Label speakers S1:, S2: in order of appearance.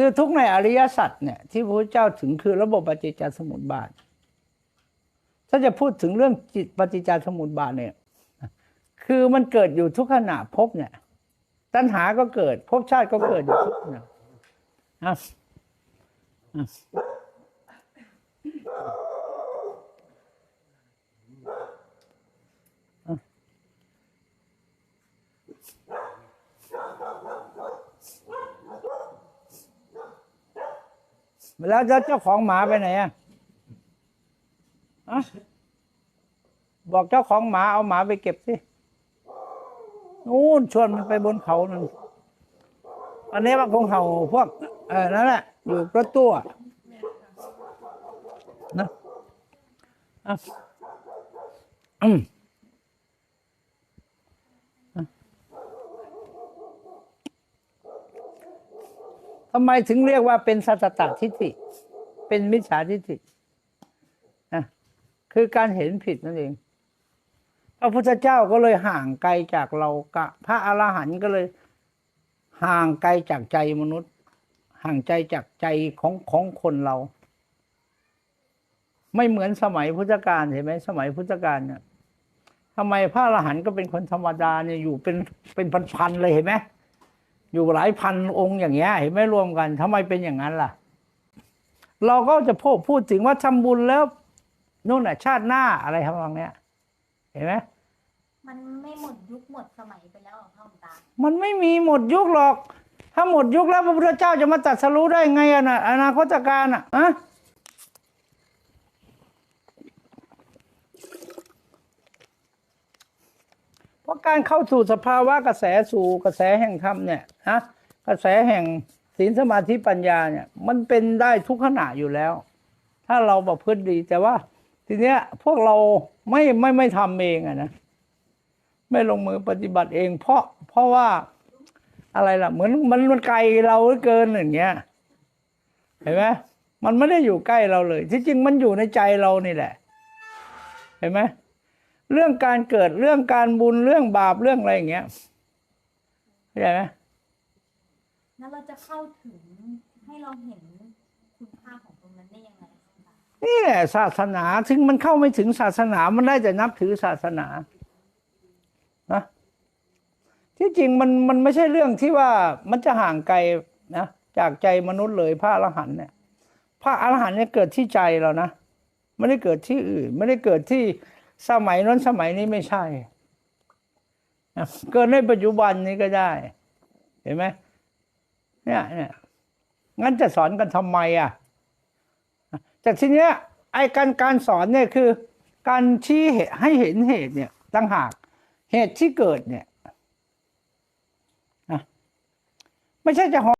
S1: คือทุกในอริยสัจเนี่ยที่พระเจ้าถึงคือระบบปฏิจจสมุปบาท ถ้าจะพูดถึงเรื่องจิตปฏิจจสมุปบาทเนี่ย คือมันเกิดอยู่ทุกขณะพบเนี่ย ตัณหาก็เกิดภพชาติก็เกิดอยู่ทุกขณะอะอะอะ แล้วเจ้าของหมาไปไหนอะอะบอกเจ้าของหมาเอาหมาไปเก็บสินู่นชวนมันไปบนเขานั่นอันนี้มันคงเห่าพวก เออนั่นแหละอยู่รถตู้นะอะอืมอะ ทำไมถึงเรียกว่าเป็นสัตตทิฏฐิ เป็นมิจฉาทิฏฐินะคือการเห็นผิดนั่นเอง พระพุทธเจ้าก็เลยห่างไกลจากเรากะ พระอรหันต์ก็เลย ห่างไกลจากใจมนุษย์ ห่างใจจากใจของของคนเรา ไม่เหมือนสมัยพุทธกาลเห็นไหมสมัยพุทธกาลเนี่ยทำไมพระอรหันต์ก็เป็นคนธรรมดาเนี่ยอยู่เป็นเป็นพันๆเลยเห็นไหม อยู่หลายพันองค์อย่างเงี้ยเห็นไหมรวมกันทำไมเป็นอย่างนั้นล่ะ เราก็จะพูดพูดถึงว่าทำบุญแล้วนู่นน่ะ ชาติหน้าอะไรทำนองเนี้ย เห็นไหม
S2: มันไม่หมดยุคหมดสมัยไปแล้วเหรอพ่อหลวงตา
S1: มันไม่มีหมดยุคหรอก ถ้าหมดยุคแล้วพระพุทธเจ้าจะมาตรัดสรู้ได้ไงอะนะอนาคตการอะอะ เพราะการเข้าสู่สภาวะกระแสสู่กระแสแห่งธรรมเนี่ยนะกระแสแห่งศีลสมาธิปัญญาเนี่ย มันเป็นได้ทุกขณะอยู่แล้ว ถ้าเราประพฤติดีแต่ว่า ทีเนี้ยพวกเราไม่ไม่ไม่ทำเองอะนะไม่ลงมือปฏิบัติเอง เพราะเพราะว่าอะไรล่ะ เหมือนมันมันไกลเราเหลือเกินอย่างเงี้ยเห็นไหมมันไม่ได้อยู่ใกล้เราเลย ที่จริงมันอยู่ในใจเรานี่แหละ เห็นไหม เรื่องการเกิดเรื่องการบุญเรื่องบาปเรื่องอะไรอย่างเงี้ยเข้าใจไหม
S2: แล้วเราจะเข้าถึงให้เราเห็นคุณค่าของตรงนั้นได้ยังไงพ่อหลวงตา
S1: นี่แหละศาสนาถึงมันเข้าไม่ถึงศาสนามันได้แต่นับถือศาสนานะที่จริงมันมันไม่ใช่เรื่องที่ว่ามันจะห่างไกลนะจากใจมนุษย์เลยพระอรหันต์เนี่ยพระอรหันต์เนี่ยเกิดที่ใจเรานะไม่ได้เกิดที่อื่น ไม่ได้เกิดที่ สมัยนั้นสมัยนี้ไม่ใช่เกิดในปัจจุบันนี้ก็ได้ เห็นไหมเนี่ยเนี่ยงั้นจะสอนกันทำไมอะแต่ทีเนี้ยไอ้การการสอนเนี่ยคือ การชี้เหตุให้เห็นเหตุเนี่ยต่างหากเหตุที่เกิดเนี่ยนะไม่ใช่จะ